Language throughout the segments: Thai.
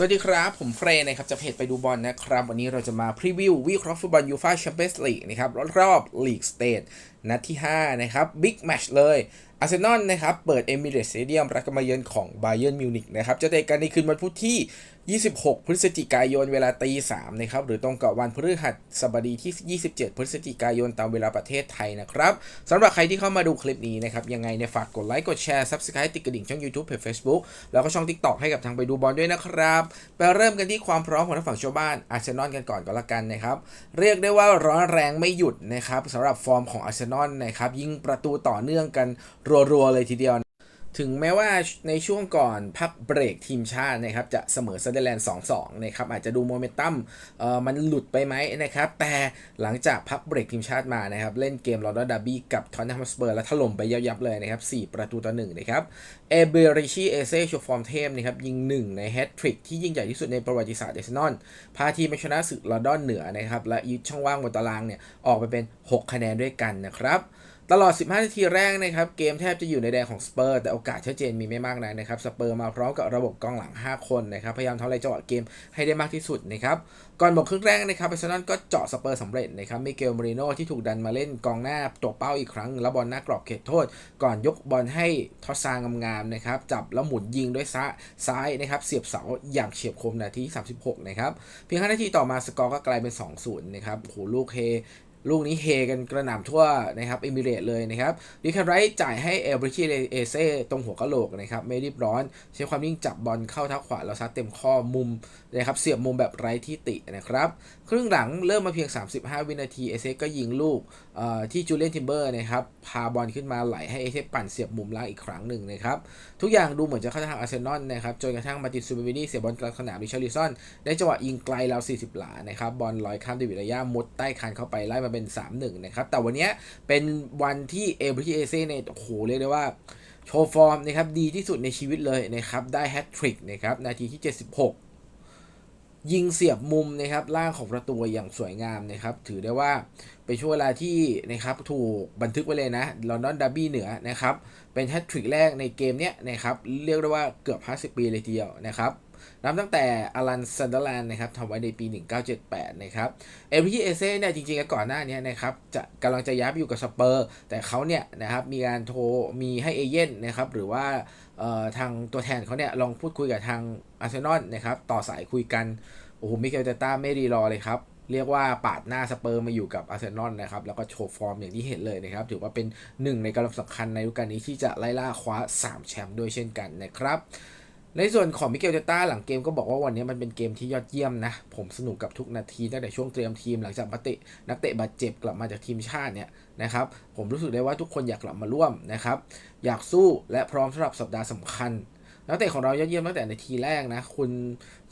สวัสดีครับ ผมเฟรนนะครับจะเพจไปดูบอลนะครับ วันนี้เราจะมาพรีวิววิเคราะห์ฟุตบอลยูฟาแชมเปี้ยนส์ลีกนะครับรอบลีกสเตท นัดที่ 5 นะครับบิ๊กแมชเลยอาร์เซนอลนะครับเปิดเอมิเรตสเตเดียมรับกมาเยือนของไบเ e ิร์นมิวนิกนะครับจะเตะกันในคืนวันพุธที่ 26 พฤศจิกายนเวลาตี3นะครับหรือตรงกับวันพฤหัสบดีที่ 27 พฤศจิกายนตามเวลาประเทศไทยนะครับสำหรับใครที่เข้ามาดูคลิปนี้นะครับยังไงเนี่ยฝากกดไลค์กดแชร์ Subscribe ติดกระดิ่งช่อง YouTube เพจ Facebook แล้วก็ช่อง TikTok ให้กับทางไปดูบอลด้วยนะครับไปเริ่มกันที่ความพร้อมของทั้งฝั่งชาวบ้านอาร์เซนอลกันก่อนก็แล้วกันนะครับเรียกได้ว่าร้อนแรงไม่หยุดนะครับสำหรับฟอร์มของอาร์เซนอลนะครับยิงประตูต่อเนื่องกันรัวๆเลยทีเดียว ถึงแม้ว่าในช่วงก่อนพักเบรกทีมชาตินะครับจะเสมอเซเดอร์แลนด์2-2นะครับอาจจะดูโมเมนตัมเอ่อมันหลุดไปไหมนะครับแต่หลังจากพักเบรกทีมชาติมานะครับเล่นเกมลอนดอนดาร์บี้กับทอนนัมสเปอร์แล้วถล่มไปยับๆเลยนะครับ4ประตูต่อ1นะครับเอเบริชีเอเซ่โชว์ฟอร์มเทพนะครับยิง 1 ในแฮตทริกที่ยิ่งใหญ่ที่สุดในประวัติศาสตร์เดซนอนพาทีมไปชนะศึกลอนดอนเหนือนะครับและยึดช่องว่างบนตารางเนี่ยออกไปเป็น 6 คะแนนด้วยกันนะครับ ตลอด 15 นาทีแรกนะครับ เกมแทบจะอยู่ในแดนของสเปอร์แต่โอกาสชัดเจนมีไม่มากนักนะครับ สเปอร์มาพร้อมกับระบบกองหลัง 5 คนนะครับ พยายามทำลายจังหวะเกมให้ได้มากที่สุดนะครับ ก่อนหมดครึ่งแรกนะครับอร์เซนอลก็เจาะสเปอร์สำเร็จนะครับมิเกลมาริโนที่ถูกดันมาเล่นกองหน้าตัวเป้าอีกครั้ง แล้วบอลหน้ากรอบเขตโทษ ก่อนยกบอลให้ทอสซางงามๆนะครับจับแล้วหมุนยิงด้วยซ้ายซ้ายนะครับเสียบเสาอย่างเฉียบคมนาที36นะครับเพียง5นาทีต่อมาสกอร์ก็กลายเป็น 2-0นะครับโหลูกเฮ ลูกนี้เฮกันกระหน่ำทั่วนะครับเอมิเรตเลยนะครับดิคันไรจ่ายให้เอลบริชีเอเซ่ตรงหัวกะโหลกนะครับไม่รีบร้อน ใช้ความนิ่งจับบอลเข้าเท้าขวาแล้วซัดเต็มข้อมุมนะครับเสียบมุมแบบไร้ที่ตินะครับครึ่งหลังเริ่มมาเพียง 35 วินาทีเอเซ่ก็ยิงลูกที่จูเลียนทิมเบอร์นะครับพาบอลขึ้นมาไหลให้เอเซ่ปั่นเสียบมุมล่างอีกครั้งหนึ่งนะครับทุกอย่างดูเหมือนจะเข้าทางอาร์เซนอลนะครับจนกระทั่งมาตินซูเบวินี่เสียบอลกลางสนามริชาริซอนได้จังหวะยิงไกลราว40 หลานะครับบอลลอยข้ามเดวิดระยะมุดใต้คานเข้าไปไล่มาเป็น 3-1 นะครับ แต่วันนี้เป็นวันที่เอเบริเอเซ่เนี่ยโอ้โหเรียกได้ว่าโชว์ฟอร์มนะครับดีที่สุดในชีวิตเลยนะครับ ได้แฮตทริกนะครับ นาทีที่ 76 ยิงเสียบมุมนะครับล่างของประตูอย่างสวยงามนะครับ ถือได้ว่าเป็นช่วงเวลาที่นะครับถูกบันทึกไว้เลยนะลอนดอนดาร์บี้เหนือนะครับ เป็นแฮตทริกแรกในเกมเนี้ยนะครับ เรียกได้ว่าเกือบ 50 ปีเลยทีเดียวนะครับ นับตั้งแต่อลันซันเดอร์แลนด์นะครับทำไว้ในปี 1978 นะครับเอริเอเซ่เนี่ยจริงๆก่อนหน้านี้นะครับจะกำลังจะย้ายไปอยู่กับสเปอร์ แต่เขาเนี่ยนะครับมีการโทรมีให้เอเย่นนะครับหรือว่าทางตัวแทนเขาเนี่ยลองพูดคุยกับทางอาร์เซนอลนะครับต่อสายคุยกัน โอ้โหมิเกลเตต้าไม่รีรอเลยครับเรียกว่าปาดหน้าสเปอร์มาอยู่กับอาร์เซนอลนะครับ แล้วก็โชว์ฟอร์มอย่างที่เห็นเลยนะครับ ถือว่าเป็นหนึ่งในกำลังสำคัญในฤดูกาลนี้ที่จะไล่ล่าคว้า 3 แชมป์ด้วยเช่นกันนะครับ ในส่วนของมิเกลเตต้าหลังเกมก็บอกว่าวันนี้มันเป็นเกมที่ยอดเยี่ยมนะ ผมสนุกกับทุกนาทีตั้งแต่ช่วงเตรียมทีมหลังจากปตะนักเตะบาดเจ็บกลับมาจากทีมชาติเนี่ยนะครับผมรู้สึกได้ว่าทุกคนอยากกลับมาร่วมนะครับอยากสู้และพร้อมสำหรับสัปดาห์สำคัญ นักเตะของเรายอดเยี่ยมตั้งแต่ในทีแรกนะ คุณ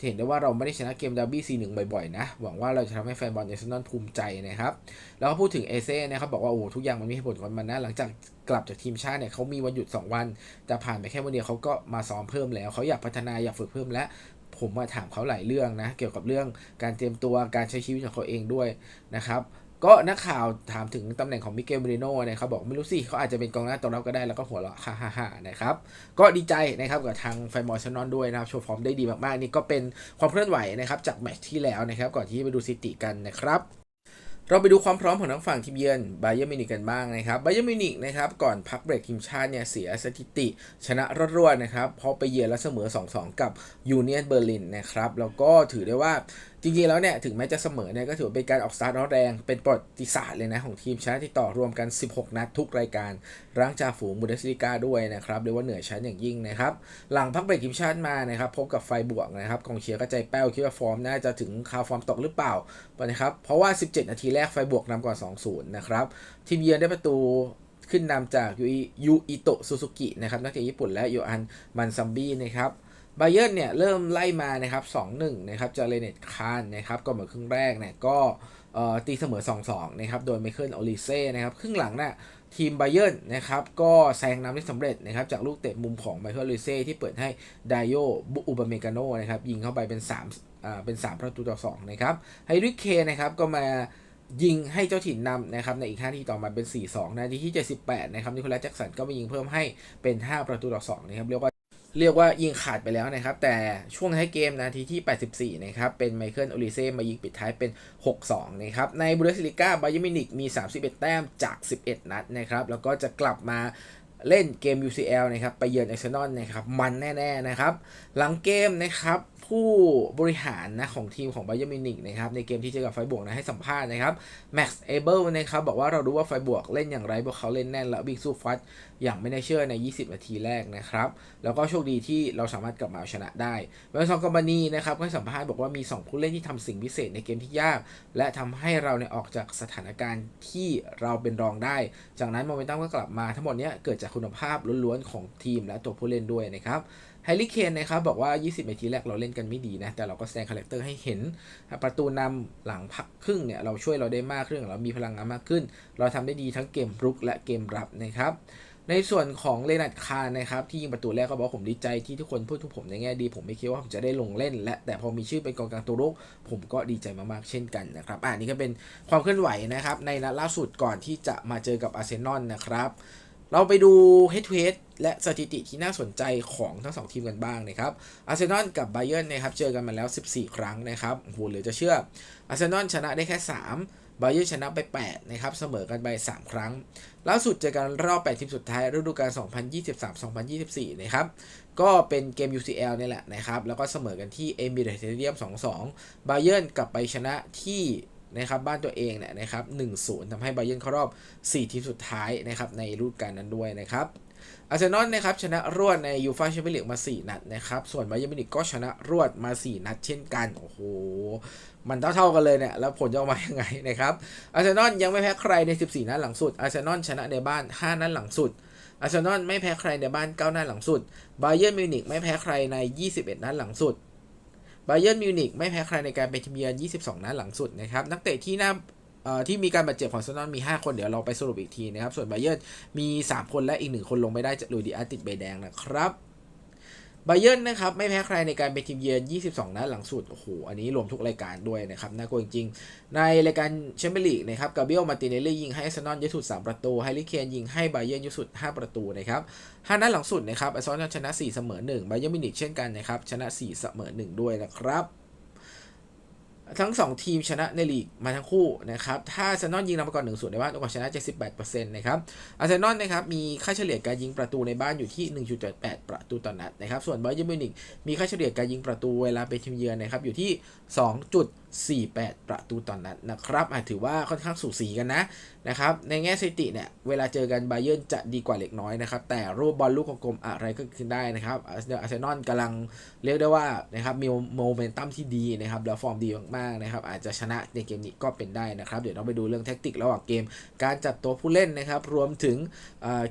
เห็นได้ว่าเราไม่ได้ชนะเกมดาร์บี้ซีหนึ่งบ่อยๆนะ หวังว่าเราจะทำให้แฟนบอลเอเซนอนภูมิใจนะครับ แล้วก็พูดถึงเอเซ่นะครับบอกว่าโอ้ทุกอย่างมันมีเหตุผลของมันนะ หลังจากกลับจากทีมชาติเนี่ยเขามีวันหยุด 2 วัน แต่ผ่านไปแค่วันเดียวเขาก็มาซ้อมเพิ่มแล้วเขาอยากพัฒนาอยากฝึกเพิ่มและผมมาถามเขาหลายเรื่องนะ เกี่ยวกับเรื่องการเตรียมตัวการใช้ชีวิตของเขาเองด้วยนะครับ ก็นักข่าวถามถึงตำแหน่งของมิเกลเบรโน่นะครับบอกไม่รู้สิเขาอาจจะเป็นกองหน้าตัวรับก็ได้แล้วก็หัวเราะฮ่าฮ่าฮ่านะครับก็ดีใจนะครับกับทางแฟนบอลชนอนด้วยนะครับโชว์ฟอร์มได้ดีมากๆ นี่ก็เป็นความเคลื่อนไหวนะครับจากแมตช์ที่แล้วนะครับก่อนที่จะไปดูสถิติกันนะครับเราไปดูความพร้อมของทั้งฝั่งทีมเยือนไบเยอร์มิวนิกกันบ้างนะครับไบเยอร์มิวนิกนะครับก่อนพักเบรกทีมชาติเนี่ยเสียสถิติ ชนะรวดๆนะครับพราะไปเยือนแล้วเสมอ 2-2 กับยูเนียนเบอร์ลินนะครับแล้วก็ถือได้ว่า จริงๆแล้วเนี่ยถึงแม้จะเสมอเนี่ยก็ถือว่าเป็นการออกสตาร์ทแรง เป็นประวัติศาสตร์เลยนะของทีมชนะที่ต่อรวมกัน 16 นัดทุกรายการรั้งจ่าฝูงบูเดสลิกาด้วยนะครับเรียกว่าเหนือชั้นอย่างยิ่งนะครับ หลังพักเบรกทีมชาติมานะครับพบกับไฟบวกนะครับกองเชียร์ก็ใจแป้วคิดว่าฟอร์มน่าจะถึงคาฟอร์มตกหรือเปล่านะครับเพราะว่า 17 นาทีแรกไฟบวกนำก่อน 2-0 นะครับทีมเยือนได้ประตูขึ้นนำจากยูอิโตะซูซูกินะครับนักเตะญี่ปุ่นและโยอันมันซัมบี้นะครับ ไบเยอร์เนี่ยเริ่มไล่มานะครับ2-1นะครับจาเรเนตคานนะครับก่อนหมดครึ่งแรกเนี่ยก็เอ่อตีเสมอ 2-2นะครับโดยไมเคิลโอลิเซ่นะครับครึ่งหลังน่ะทีมไบเยอร์นะครับก็แซงนำได้สำเร็จนะครับจากลูกเตะมุมของไมเคิลโอลิเซ่ที่เปิดให้ไดโยบุอุบาเมกาโนนะครับยิงเข้าไปเป็น3อ่าเป็น 3 ประตูต่อ2นะครับไฮริเคนะครับก็มายิงให้เจ้าถิ่นนำนะครับในอีก5ทีต่อมาเป็น 4-2 นาทีที่ 78 นะครับนิโคลัสแจ็คสันก็มายิงเพิ่มให้เป็น 5 ประตูต่อ2นะครับเรียกว่า เรียกว่ายิงขาดไปแล้วนะครับ แต่ช่วงท้ายเกมนาทีที่ 84 นะครับ เป็นไมเคิลโอลิเซ่มายิงปิดท้ายเป็น 6-2 นะครับ ในบูเดสลิก้าบาเยมินิกมี 31 แต้มจาก 11 นัดนะครับ แล้วก็จะกลับมาเล่นเกม UCL นะครับ ไปเยือนอาร์เซนอลนะครับ มันแน่ ๆ นะครับ หลังเกมนะครับ ผู้บริหารนะของทีมของไบเยอร์มินิกนะครับในเกมที่เจอกับไฟบวกนะให้สัมภาษณ์นะครับแม็กซ์เอเบิลนะครับบอกว่าเรารู้ว่าไฟบวกเล่นอย่างไรพวกเขาเล่นแน่นและบิ๊กซูฟัดอย่างไม่ได้เชื่อใน 20 นาทีแรกนะครับแล้วก็โชคดีที่เราสามารถกลับมาเอาชนะได้เวลซองกอมบานีนะครับให้สัมภาษณ์บอกว่ามี 2 ผู้เล่นที่ทำสิ่งพิเศษในเกมที่ยาก และทำให้เราเนี่ยออกจากสถานการณ์ที่เราเป็นรองได้ จากนั้นโมเมนตัมก็กลับมาทั้งหมดนี้เกิดจากคุณภาพล้วนๆของทีมและตัวผู้เล่นด้วยนะครับ แฮร์รี่เคนนะครับบอกว่า 20นาทีแรกเราเล่นกันไม่ดีนะ แต่เราก็แสดงคาแรคเตอร์ให้เห็น ประตูนำหลังพักครึ่งเนี่ย เราช่วยเราได้มากขึ้นเรามีพลังงานมากขึ้น เราทำได้ดีทั้งเกมรุกและเกมรับนะครับในส่วนของเลนัดคารนะครับที่ยิงประตูแรกก็บอกผมดีใจที่ทุกคนพูดทุกผมในแง่ดี ผมไม่คิดว่าผมจะได้ลงเล่น และแต่พอมีชื่อเป็นกองกลางตัวรุกผมก็ดีใจมากๆเช่นกันนะครับอ่านี่ก็เป็นความเคลื่อนไหวนะครับในนัดล่าสุดก่อนที่จะมาเจอกับอาร์เซนอลนะครับ เราไปดู head to head และสถิติที่น่าสนใจของทั้งสองทีมกันบ้างนะครับ อาร์เซนอลกับไบเยอร์นะครับ เจอกันมาแล้ว 14 ครั้งนะครับโหเหลือจะเชื่อ อาร์เซนอลชนะได้แค่ 3 ไบเยอร์ชนะไป 8 นะครับ เสมอกันไป 3 ครั้ง ล่าสุดเจอกันรอบ 8 ทีมสุดท้ายฤดูกาล 2023-2024 นะครับ ก็เป็นเกม UCL นี่แหละนะครับ แล้วก็เสมอกันที่เอมิเรตสเตเดียม 2-2 ไบเยอร์กลับไปชนะที่ นะครับบ้านตัวเองเนี่ยนะครับ1-0ทำให้ไบเยนเข้ารอบ 4 ทีมสุดท้ายนะครับในฤดูกาลนั้นด้วยนะครับอาร์เซนอลนะครับชนะรวดในยูฟ่าแชมเปี้ยนลีกมา 4 นัดนะครับส่วนไบเยนมินิกก็ชนะรวดมา 4 นัดเช่นกัน โอ้โห มันเท่าๆกันเลยเนี่ย แล้วผลจะออกมายังไงนะครับอาร์เซนอลยังไม่แพ้ใครใน 14 นัดหลังสุดอาร์เซนอลชนะในบ้าน 5 นัดหลังสุดอาร์เซนอลไม่แพ้ใครในบ้าน 9 นัดหลังสุดไบเยนมิวนิกไม่แพ้ใครใน 21 นัดหลังสุด บาเยิร์นมิวนิกไม่แพ้ใครในการเป็นทีมเยือน 22 นัดหลังสุดนะครับ นักเตะที่น่าที่มีการบาดเจ็บของซานอนมี 5 คนเดี๋ยวเราไปสรุปอีกทีนะครับ ส่วนบาเยิร์นมี 3 คนและอีก 1 คนลงไม่ได้จะลุยดิอาติดใบแดงนะครับ บเยิร์นนะครับไม่แพ้ใครในการเป็นทีมเยือน 22 นัดหลังสุด โอ้โห อันนี้รวมทุกรายการด้วยนะครับ น่ากลัวจริงๆ ในรายการแชมเปี้ยนลีกนะครับกาเบียลมาติเนลลี่ยิงให้อาร์เซนอลเยอะสุด 3 ประตูไฮริเคนยิงให้บเยิร์นเยอะสุด 5 ประตูนะครับ5นัดหลังสุดนะครับอาร์เซนอลชนะ 4 เสมอ1บเยิร์นมิวนิกเช่นกันนะครับชนะ 4 เสมอ 1 ด้วยนะครับ ทั้ง 2 ทีมชนะในลีกมาทั้งคู่นะครับถ้าอาร์เซนอลยิงนำไปก่อน1 0ในบ้านตัวก่อนชนะ78%นะครับอาร์เซนอลนะครับมีค่าเฉลี่ยการยิงประตูในบ้านอยู่ที่ 1.8 ประตูต่อนัดนะครับส่วนบาเยิร์นมิวนิกมีค่าเฉลี่ยการยิงประตูเวลาเป็นทีมเยือนนะครับอยู่ที่4-8 ประตูต่อนนัดนะครับถือว่าค่อนข้างสูสีกันนะนะครับ ในแง่สถิติเนี่ย เวลาเจอกันไบเยิร์นจะดีกว่าเล็กน้อยนะครับ แต่รูปบอลลูกกลมๆอะไรก็ขึ้นได้นะครับอาร์เซนอลกำลังเรียกได้ว่านะครับมีโมเมนตัมที่ดีนะครับ แล้วฟอร์มดีมากๆนะครับ อาจจะชนะในเกมนี้ก็เป็นได้นะครับ เดี๋ยวเราไปดูเรื่องแท็กติกระหว่างเกม การจัดตัวผู้เล่นนะครับ รวมถึง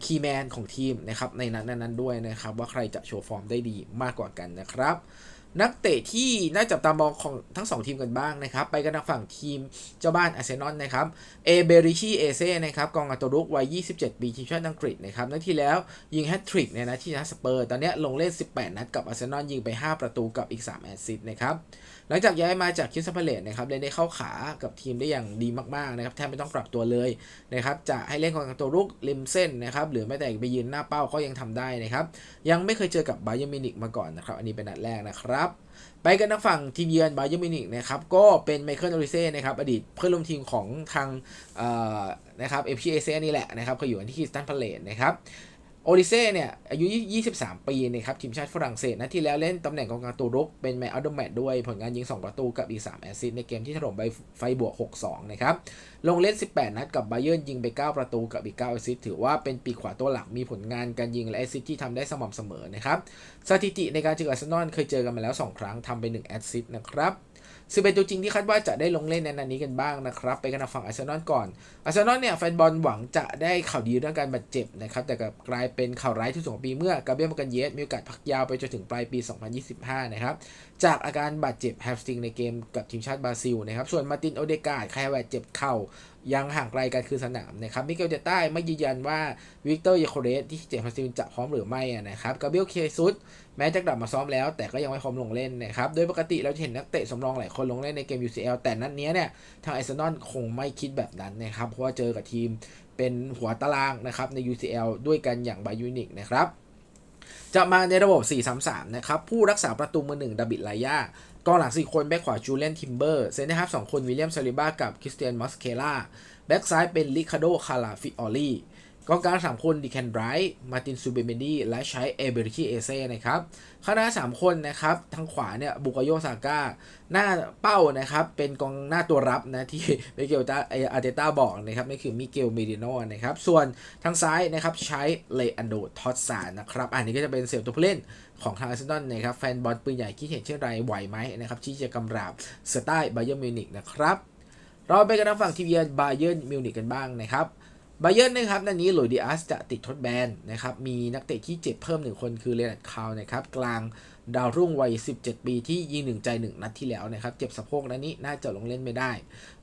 คีย์แมนของทีมนะครับในนั้นนั้นด้วยนะครับว่าใครจะโชว์ฟอร์มได้ดีมากกว่ากันนะครับ นักเตะที่น่าจับตามองของทั้ง 2 ทีมกันบ้างนะครับ ไปกันทางฝั่งทีมเจ้าบ้านอาร์เซนอลนะครับเอเบริชีเอเซ่นะครับกองอัตรุกวัย 27 ปีทีมชาติอังกฤษนะครับนัดที่แล้วยิงแฮตทริกเนี่ยนะที่นัสเปอร์ ตอนนี้ลงเล่น 18 นัดกับอาร์เซนอลยิงไป 5 ประตูกับอีก 3 แอสซิสต์นะครับหลังจากย้ายมาจากคิสซัพเลตนะครับได้ได้เข้าขากับทีมได้อย่างดีมากๆนะครับแทบไม่ต้องปรับตัวเลยนะครับจะให้เล่นกองตัวรุกริมเส้นนะครับหรือแม้แต่ไปยืนหน้าเป้าก็ยังทำได้นะครับยังไม่เคยเจอกับไบเยอร์มินิกมาก่อนนะครับอันนี้เป็นนัดแรกนะครับไปกันทางฝั่งทีมเยือนไบเยอร์มินิกนะครับก็เป็นไมเคิลโอริเซ่นะครับอดีตเพื่อนร่วมทีมของทางนะครับเอฟซีเอเซนี่แหละนะครับเคยอยู่ที่คิสตันพาเลตนะครับ โอริเซ่เนี่ยอายุ 23 ปีนะครับทีมชาติฝรั่งเศสนะที่แล้วเล่นตำแหน่งกองกลางตัวรุกเป็นแมตต์อัลเดอร์แมตด้วยผลงานยิง 2 ประตูกับอีก 3 แอสซิสในเกมที่ถล่มไปไฟบวก 6-2 นะครับ ลงเล่น 18 นัดกับไบเยิร์นยิงไป 9 ประตูกับอีก 9 แอสซิสถือว่าเป็นปีขวาตัวหลักมีผลงานการยิงและแอสซิสที่ทำได้สม่ำเสมอนะครับสถิติในการเจออาร์เซนอลเคยเจอกันมาแล้ว 2 ครั้งทำไป 1 แอสซิสนะครับ ซึ่งเป็นตัวจริงที่คาดว่าจะได้ลงเล่นในนัดนี้กันบ้างนะครับ ไปกันฝั่งอาร์เซนอลก่อน อาร์เซนอลเนี่ยแฟนบอลหวังจะได้ข่าวดีเรื่องการบาดเจ็บนะครับ แต่กับกลายเป็นข่าวร้ายที่สุดของปีเมื่อกาเบียลมากันเยสมีโอกาสพักยาวไปจนถึงปลายปี 2025 นะครับ จากอาการบาดเจ็บแฮมสตริงในเกมกับทีมชาติบราซิลนะครับ ส่วนมาตินโอเดกาดใครบาดเจ็บเข่ายังห่างไกลกันคือสนามนะครับ มิเกลเดต้าไม่ยืนยันว่าวิกเตอร์ยาโคเรสที่เจ็บฮาซิลจะพร้อมหรือไม่นะครับ กาเบรียลเคซุส แม้จะกลับมาซ้อมแล้วแต่ก็ยังไม่พร้อมลงเล่นนะครับ โดยปกติเราจะเห็นนักเตะสำรองหลายคนลงเล่นในเกม UCL แต่นัดนนี้เนี่ยทางไอซ์นอนคงไม่คิดแบบนั้นนะครับ เพราะว่าเจอกับทีมเป็นหัวตารางนะครับใน UCL ด้วยกันอย่างบายูนิกนะครับจะมาในระบบ 4-3-3 นะครับ ผู้รักษาประตูมือหนึ่งดาบิดไลยากองหลัง4คน แบ็คขวาจูเลียนทิมเบอร์ เซนเตอร์ฮาฟ2คน วิลเลียมซาลิบ้ากับคริสเตียนมอสเคล่า แบ็คซ้ายเป็นลิคาโด คาราฟิออลี กองกลาง3คนดิแคนไบรท์มาตินซูเบเมดีและใช้เอเบริคิเอเซ่นะครับข้างหน้า 3 คนนะครับทางขวาเนี่ยบุกโยซาก้า หน้าเป้านะครับเป็นกองหน้าตัวรับนะที่มิเกลตาเออาร์เตต้าบอกนะครับนั่คือมิเกลเมดิโนนะครับส่วนทางซ้ายนะครับใช้เลอันโดทอสซานนะครับอันนี้ก็จะเป็นเสียวตัวผู้เล่นของทางอาร์เซนอลนะครับแฟนบอลปืนใหญ่คิดเห็นเช่นไรไหวไหมนะครับที่จะกำราบสไตล์ไบเยอร์มิวนิกนะครับเราไปกันทางฝั่งทีมเยือนไบเยอร์มิวนิกกันบ้างนะครับ ไบเยอร์นะครับนันนี้หลุยดิอัสจะติดทดแบนนะครับ มีนักเตะที่เจ็บเพิ่มหนึ่งคนคือเรนัดคาวนะครับ กลาง ดาวรุ่งวัย 17 ปีที่ยิงหนึ่งใจหนึ่งนัดที่แล้วนะครับ เจ็บสะโพกนัดนี้น่าจะลงเล่นไม่ได้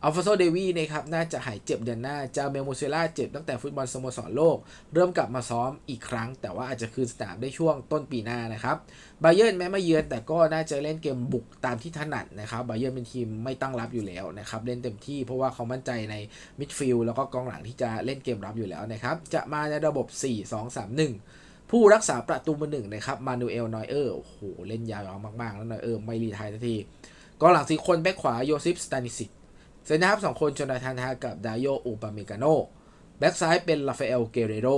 อัลฟาโซเดวีนะครับน่าจะหายเจ็บเดือนหน้าจาเมลมูเซล่าเจ็บตั้งแต่ฟุตบอลสโมสรโลก เริ่มกลับมาซ้อมอีกครั้ง แต่ว่าอาจจะคืนสนามได้ช่วงต้นปีหน้านะครับไบเยอร์แม้มาเยือนแต่ก็น่าจะเล่นเกมบุกตามที่ถนัดนะครับไบเยอร์เป็นทีมไม่ตั้งรับอยู่แล้วนะครับเล่นเต็มที่เพราะว่าเขามั่นใจในมิดฟิลด์แล้วก็กองหลังที่จะเล่นเกมรับอยู่แล้วนะครับจะมาในระบบ 4-2-3-1 ผู้รักษาประตูมือหนึ่งนะครับ มานูเอลนอยเออร์ โอ้โห เล่นยาวมากๆ แล้วนอยเออร์ไม่รีไทายทันทีกองหลังสี่คนแบ็คขวาโยซิฟสตานิสิตเซนนะครับสองคนจนาธานฮากับดายโยอูปาเมกาโนแบ็คซ้ายเป็นลาฟาเอลเกเรโร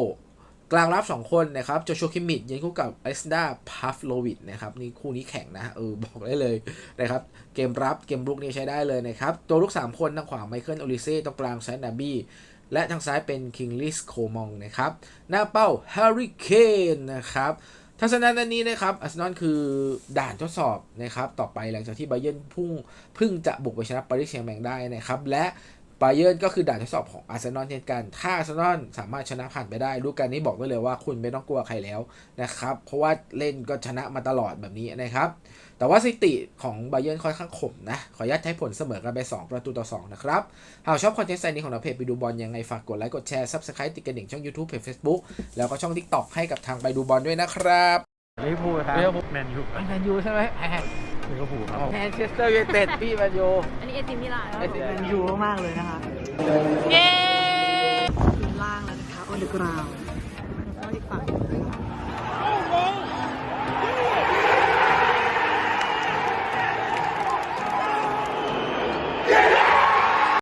กลางรับ2คนนะครับโจชัวคิมมิดยืนคู่กับอเล็กซานดาพาฟโลวิดนะครับนี่คู่นี้แข่งนะเออบอกได้เลยนะครับเกมรับเกมรุกนี่ใช้ได้เลยนะครับตัวลูก 3 คนทางขวาไมเคิลโอลิเซ่ตรงกลางแซนนาบี้ และทางซ้ายเป็นคิงลิสโคมองนะครับ หน้าเป้าแฮร์รี่เคนนะครับทัศนะด้านนี้นะครับอาร์เซนอลคือด่านทดสอบนะครับ ต่อไปหลังจากที่ไบเยร์นพุ่งพึ่งจะบุกไปชนะปารีสแซงต์แมงได้นะครับ และ ไบเยร์นก็คือด่านทดสอบของอาร์เซนอลเช่นกัน ถ้าอาร์เซนอลสามารถชนะผ่านไปได้รู้กันนี้บอกได้เลยว่าคุณไม่ต้องกลัวใครแล้วนะครับ เพราะว่าเล่นก็ชนะมาตลอดแบบนี้นะครับ แต่ว่าสถิติของไบเยร์นค่อนข้างขมนะ ขออนุญาตให้ผลเสมอกันไป 2 ประตูต่อ 2 นะครับ หากชอบคอนเทนต์ไซนี้ของเราเพจไปดูบอลยังไงฝากกดไลค์กดแชร์ Subscribe ติดกระดิ่งช่อง YouTube เพจ Facebook แล้วก็ช่อง TikTok ให้กับทางไปดูบอลด้วยนะครับลิเวอร์พูลครับลิเวอร์พูลแมนยูแมนยูใช่ไหม ลิเวอร์พูลครับแมนเชสเตอร์ยูไนเต็ดพี่แมนยูอันนี้เอซิมิลานเอซิเป็นยูมากๆเลยนะคะ เย้พื้นล่างแล้วนะคะ on the ground